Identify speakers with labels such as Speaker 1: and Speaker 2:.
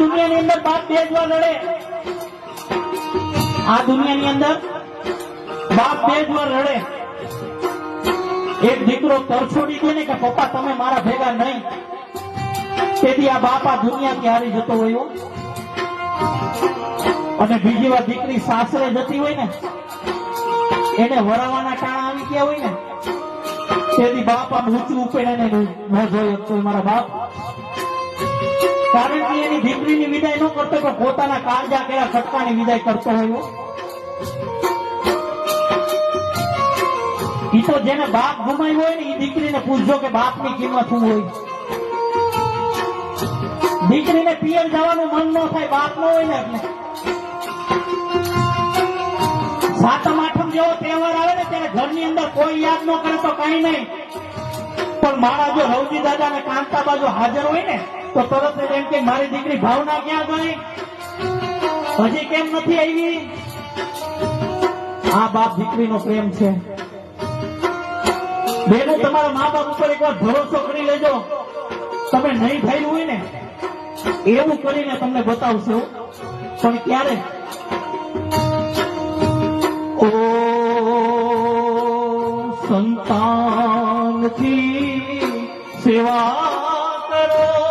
Speaker 1: દુનિયાની અંદર બાપ બે જ વાર રડે આ અંદર બાપ બે જ એક દીકરો તરછોડી દે ને કે, પપ્પા, તમે મારા ભેગા નહીં. તેથી આ બાપ આ દુનિયાથી હારી જતો હોય અને બીજી વાર દીકરી સાસરે જતી હોય ને, એને વરાવાના ટાણા આવી ગયા હોય ને, તેથી બાપ આમ ઊંચું ઉપેડે ને ન જોઈ મારા બાપ કારણ એની દીકરીની વિદાય ન કરતો પણ પોતાના કાળજા કેળા સટકાની વિદાય કરતો હોય ઈ તો જેને બાપ ગુમાવ્યો હોય ને એ દીકરીને પૂછજો કે બાપની કિંમત શું હોય. દીકરીને પિયર જવાનું મન ન થાય, બાપ નો હોય ને સાતમ, આઠમ જેવો તહેવાર આવે ને ત્યારે ઘરની અંદર કોઈ યાદ ન કરે તો કઈ નહીં. પણ મારા જો રવજી દાદા ને કાંતા બાજુ હાજર હોય ને તો તરત જ એમ કે મારી દીકરી ભાવના ક્યાં ગઈ? હજી કેમ નથી આવી? આ બાપ દીકરીનો પ્રેમ છે. બેનો તમારા મા બાપ ઉપર એકવાર ભરોસો કરી લેજો. તમે નહીં થયેલું હોય ને, એવું કરીને તમને બતાવશે પણ ક્યારે? સંતાન કી સેવા